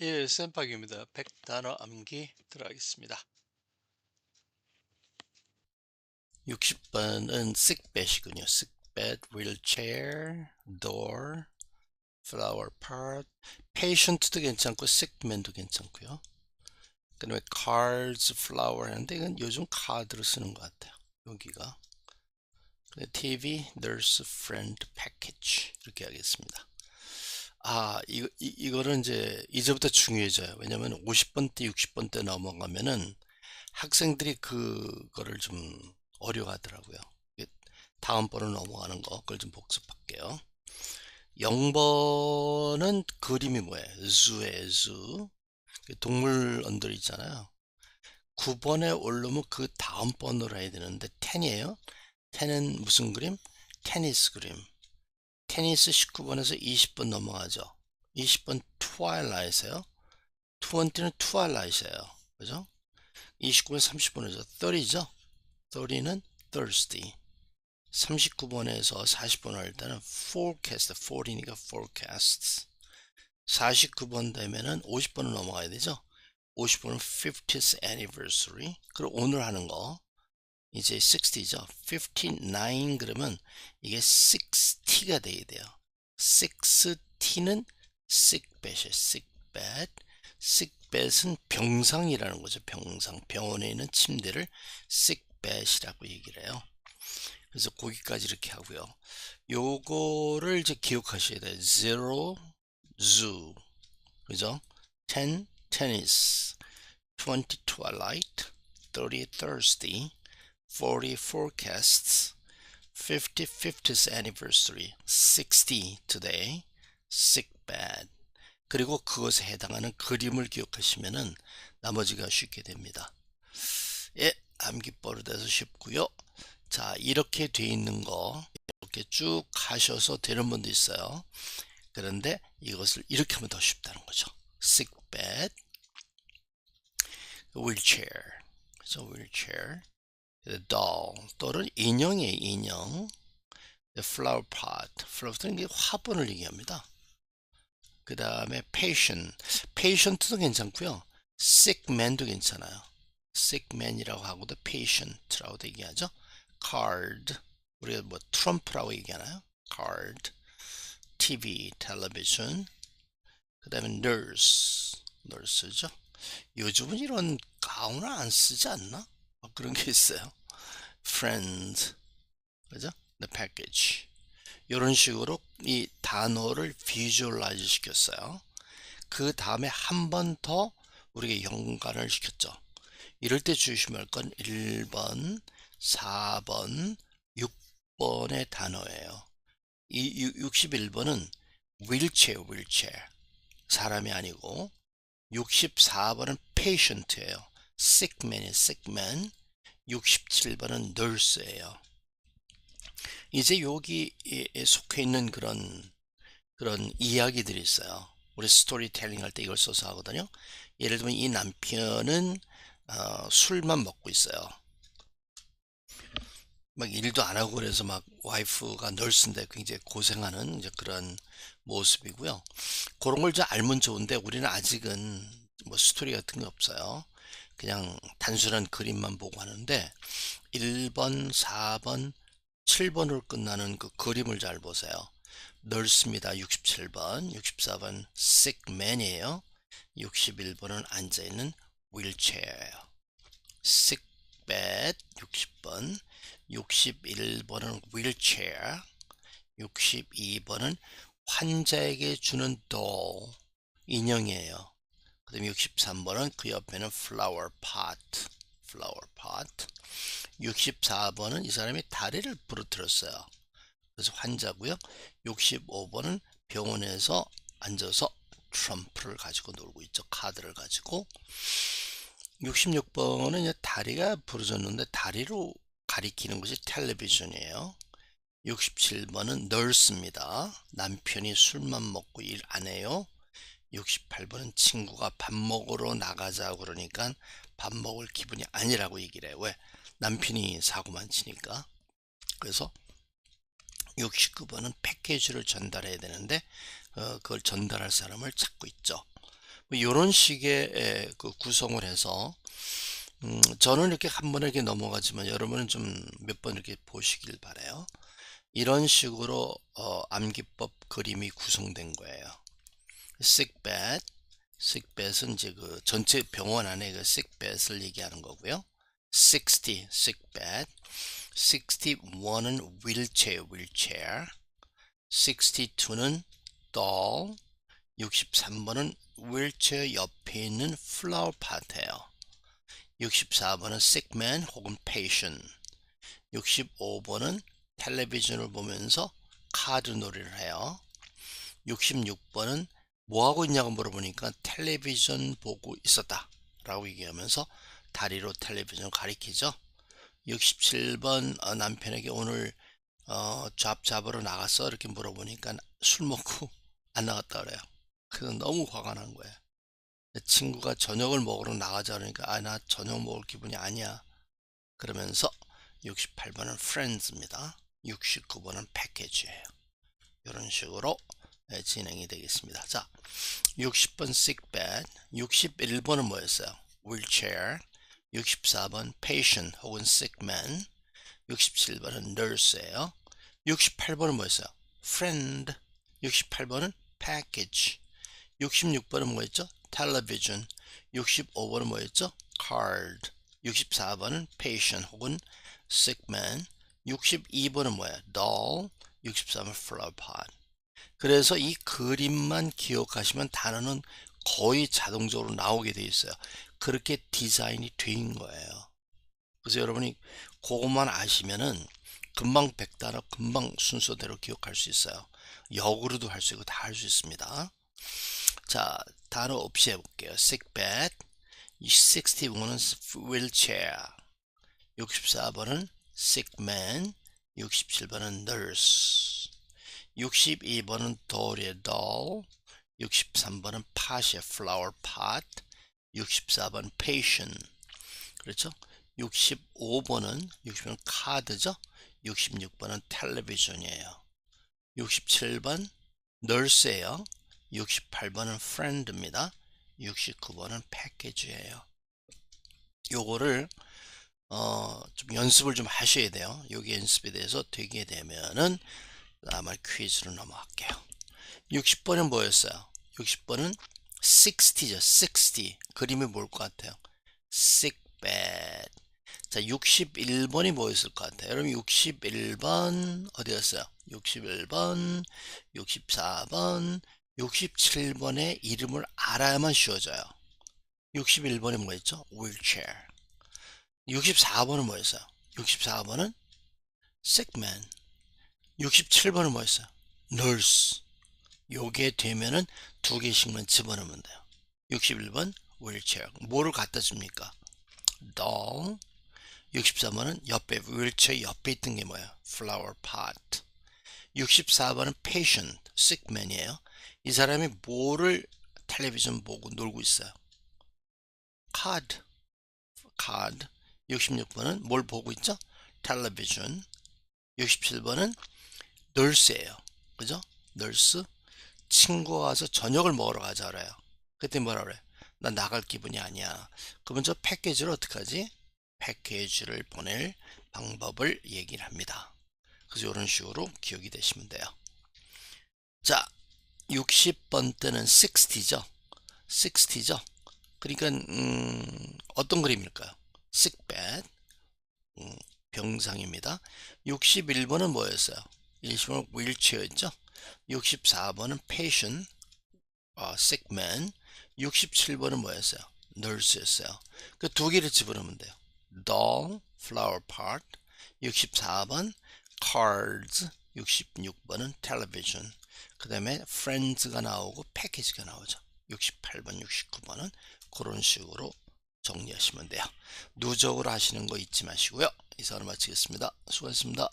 예, 쌤박입니다. 100단어 암기 들어가겠습니다. 60번은 sickbed이군요. sickbed, wheelchair, door, flower pot, patient도 괜찮고 sickman도 괜찮고요. 그 다음에 cards, flower 하는데 이건 요즘 카드로 쓰는 것 같아요. 여기가. TV, nurse, friend, package 이렇게 하겠습니다. 아, 이거, 이, 이거는 이제 이제부터 중요해져요. 왜냐면 50번 대 60번 대 넘어가면은 학생들이 그거를 좀 어려워하더라고요. 다음번으로 넘어가는 거, 그걸 좀 복습할게요. 0번은 그림이 뭐예요? zu에 zu. 동물원들 있잖아요. 9번에 오르면 그 다음 번으로 해야 되는데 10이에요. 10은 무슨 그림? 테니스 그림. 테니스 19번에서 20번 넘어가죠. 20번 트와일라이트에요. 20는 트와일라이트에요. 그죠? 29번 30번에서 30죠. 30는 thirsty. 39번에서 40번 할 때는 forecast, 40이니까 forecasts. 49번 되면은 50번을 넘어가야 되죠. 50번은 50th anniversary. 그리고 오늘 하는 거. 이제 60죠. 59 그러면 이게 60가 돼야 돼요. 60t는 sickbed이에요. sickbed. sickbed은 병상이라는 거죠. 병상. 병원에 있는 침대를 sickbed이라고 얘기를 해요. 그래서 거기까지 이렇게 하고요. 요거를 이제 기억하셔야 돼요. zero, zoo. 그죠? 10, tennis. 20, twilight. 30, thirsty. 40 forecasts, 50 50th anniversary, 60 today, sick bad. 그리고 그것에 해당하는 그림을 기억하시면은 나머지가 쉽게 됩니다. 예, 암기 버릇에서 쉽고요. 자, 이렇게 돼 있는 거 이렇게 쭉 하셔서 되는 분도 있어요. 그런데 이것을 이렇게 하면 더 쉽다는 거죠. sick bed, wheelchair. 그래서 wheelchair. Doll 또는 인형의 인형 flower pot flower는 화분을 얘기합니다 그 다음에 patient patient도 괜찮고요 sick man도 괜찮아요 sick man이라고 하고도 patient라고도 얘기하죠 card 우리가 뭐 트럼프라고 얘기하나요 card TV television 그 다음에 nurse nurse죠 요즘은 이런 가운을 안 쓰지 않나 그런 게 있어요 friends. 그죠? the package. 이런 식으로 이 단어를 비주얼라이즈 시켰어요. 그 다음에 한 번 더 우리가 연관을 시켰죠. 이럴 때 주시면 할건 1번 4번 6번의 단어예요. 이 61번은 wheelchair wheelchair. 사람이 아니고 64번은 patient예요. sickman이 sickman 67번은 nurse예요. 이제 여기에 속해 있는 그런 그런 이야기들이 있어요. 우리 스토리텔링 할 때 이걸 써서 하거든요. 예를 들면 이 남편은 어, 술만 먹고 있어요. 막 일도 안 하고 그래서 막 와이프가 널스인데 굉장히 고생하는 이제 그런 모습이고요. 그런 걸 좀 알면 좋은데 우리는 아직은 뭐 스토리 같은 게 없어요. 그냥 단순한 그림만 보고 하는데 1번, 4번, 7번으로 끝나는 그 그림을 잘 보세요. 널스입니다. 67번, 64번 sickman이에요. 61번은 앉아있는 wheelchair예요. sickbed 60번, 61번은 wheelchair, 62번은 환자에게 주는 doll 인형이에요. 그 다음에 63번은 그 옆에는 flower pot, flower pot. 64번은 이 사람이 다리를 부러뜨렸어요. 그래서 환자고요. 65번은 병원에서 앉아서 트럼프를 가지고 놀고 있죠. 카드를 가지고. 66번은 이제 다리가 부러졌는데 다리로 가리키는 것이 텔레비전이에요. 67번은 널스입니다. 남편이 술만 먹고 일 안 해요. 68번은 친구가 밥 먹으러 나가자 그러니까 밥 먹을 기분이 아니라고 얘기를 해요. 왜? 남편이 사고만 치니까. 그래서 69번은 패키지를 전달해야 되는데 어, 그걸 전달할 사람을 찾고 있죠. 뭐 이런 식의 에, 그 구성을 해서 음, 저는 이렇게 한 번에 이렇게 넘어가지만 여러분은 좀 몇 번 이렇게 보시길 바래요. 이런 식으로 어, 암기법 그림이 구성된 거예요. Sick bed, sick bed은 이제 그 전체 병원 안에 그 sick bed을 얘기하는 거고요. 60, sick bed. 61은 wheelchair, wheelchair. 62는 doll. 63번은 wheelchair 옆에 있는 flower pot예요. 64번은 sick man 혹은 patient. 65번은 텔레비전을 보면서 카드 놀이를 해요. 66번은 뭐 하고 있냐고 물어보니까 텔레비전 보고 있었다 라고 얘기하면서 다리로 텔레비전 가리키죠. 67번 어, 남편에게 오늘 어, 잡 잡으러 나갔어 이렇게 물어보니까 술 먹고 안 나갔다 그래요. 그래서 너무 화가 난 거예요. 친구가 저녁을 먹으러 나가자 그러니까 아 나 저녁 먹을 기분이 아니야. 그러면서 68번은 friends입니다. 69번은 패키지예요. 이런 식으로 네, 진행이 되겠습니다. 자, 60번 sick bed, 61번은 뭐였어요? wheelchair, 64번 patient 혹은 sick man, 67번은 nurse예요. 68번은 뭐였어요? friend, 68번은 package, 66번은 뭐였죠? television, 65번은 뭐였죠? card, 64번은 patient 혹은 sick man, 62번은 뭐야? doll, 63번 flower pot. 그래서 이 그림만 기억하시면 단어는 거의 자동적으로 나오게 돼 있어요. 그렇게 디자인이 된 거예요. 그래서 여러분이 그것만 아시면은 금방 백단어 금방 순서대로 기억할 수 있어요. 역으로도 할 수 있고 다 할 수 있습니다. 자, 단어 없이 해볼게요. sick bed, 61은 wheelchair, 64번은 sick man, 67번은 nurse, 62번은 doll의 doll, 63번은 pot의 flower pot, 64번 patient. 그렇죠? 65번은 60번은 카드죠? 66번은 텔레비전이에요. 67번 nurse예요. 68번은 friend입니다. 69번은 패키지예요. 요거를 어, 좀 연습을 좀 하셔야 돼요. 여기 연습에 대해서 되게 되면은 아마 퀴즈로 넘어갈게요. 60번은 뭐였어요? 60번은 60죠. 60. 그림이 뭘 것 같아요? sick bed. 자, 61번이 뭐였을 것 같아요? 여러분 61번 어디였어요? 61번, 64번, 67번의 이름을 알아야만 쉬워져요. 61번이 뭐였죠? wheelchair. 64번은 뭐였어요? 64번은 sickman. 67번은 뭐였어요? nurse. 요게 되면은 두 개씩만 집어넣으면 돼요. 61번 wheelchair. 뭐를 갖다 줍니까? doll. 63번은 옆에 wheelchair 옆에 있던 게 뭐예요? flower pot. 64번은 patient, sickman이에요. 이 사람이 뭐를 텔레비전 보고 놀고 있어요? 카드. 카드. 66번은 뭘 보고 있죠? 텔레비전. 67번은 널스예요. 그죠? 널스. 친구가 와서 저녁을 먹으러 가자 그래요. 그때 뭐라 그래? 나 나갈 기분이 아니야. 그러면 저 패키지를 어떡하지? 패키지를 보낼 방법을 얘기를 합니다. 그래서 이런 식으로 기억이 되시면 돼요. 자, 60번 때는 60죠. 60죠. 그러니까 음, 어떤 그림일까요? sick bed. 음, 병상입니다. 61번은 뭐였어요? 1번은 wheelchair였죠. 64번은 patient, 어, sick man. 67번은 뭐였어요? nurse였어요. 그 두 개를 집어넣으면 돼요. doll, flower pot. 64번 cards. 66번은 television. 그 다음에 friends가 나오고 package가 나오죠. 68번, 69번은 그런 식으로 정리하시면 돼요. 누적으로 하시는 거 잊지 마시고요. 이상으로 마치겠습니다. 수고하셨습니다.